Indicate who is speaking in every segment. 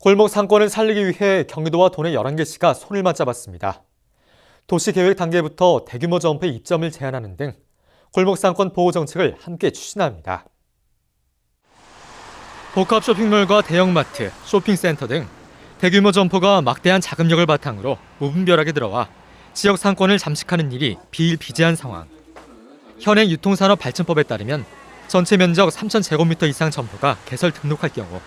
Speaker 1: 골목 상권을 살리기 위해 경기도와 도내 11개시가 손을 맞잡았습니다. 도시계획 단계부터 대규모 점포의 입점을 제한하는 등 골목 상권 보호 정책을 함께 추진합니다. 복합 쇼핑몰과 대형마트, 쇼핑센터 등 대규모 점포가 막대한 자금력을 바탕으로 무분별하게 들어와 지역 상권을 잠식하는 일이 비일비재한 상황. 현행 유통산업 발전법에 따르면 전체 면적 3,000제곱미터 이상 점포가 개설 등록할 경우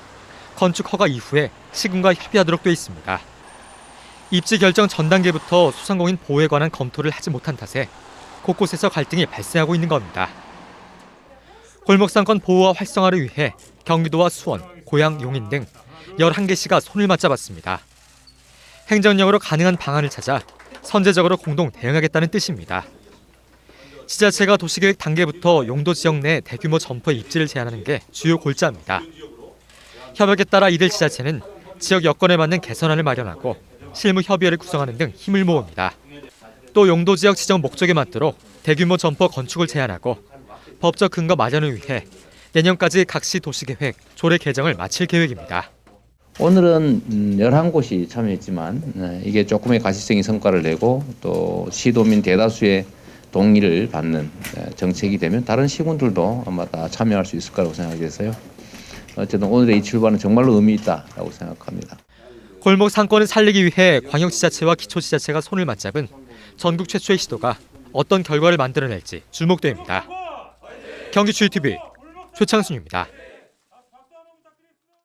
Speaker 1: 건축 허가 이후에 시군과 협의하도록 돼 있습니다. 입지 결정 전 단계부터 소상공인 보호에 관한 검토를 하지 못한 탓에 곳곳에서 갈등이 발생하고 있는 겁니다. 골목상권 보호와 활성화를 위해 경기도와 수원, 고양, 용인 등 11개 시가 손을 맞잡았습니다. 행정력으로 가능한 방안을 찾아 선제적으로 공동 대응하겠다는 뜻입니다. 지자체가 도시계획 단계부터 용도 지역 내 대규모 점포 입지를 제한하는 게 주요 골자입니다. 협약에 따라 이들 지자체는 지역 여건에 맞는 개선안을 마련하고 실무 협의회를 구성하는 등 힘을 모읍니다. 또 용도 지역 지정 목적에 맞도록 대규모 점포 건축을 제한하고 법적 근거 마련을 위해 내년까지 각시 도시계획 조례 개정을 마칠 계획입니다.
Speaker 2: 오늘은 음, 11곳이 참여했지만 네, 이게 조금의 가시적인 성과를 내고 또 시도민 대다수의 동의를 받는 네, 정책이 되면 다른 시군들도 아마 다 참여할 수 있을 거라고 생각해서요. 어쨌든 오늘의 이 출발은 정말로 의미 있다라고 생각합니다.
Speaker 1: 골목 상권을 살리기 위해 광역지자체와 기초지자체가 손을 맞잡은 전국 최초의 시도가 어떤 결과를 만들어낼지 주목됩니다. 경기 주의 TV 최창순입니다.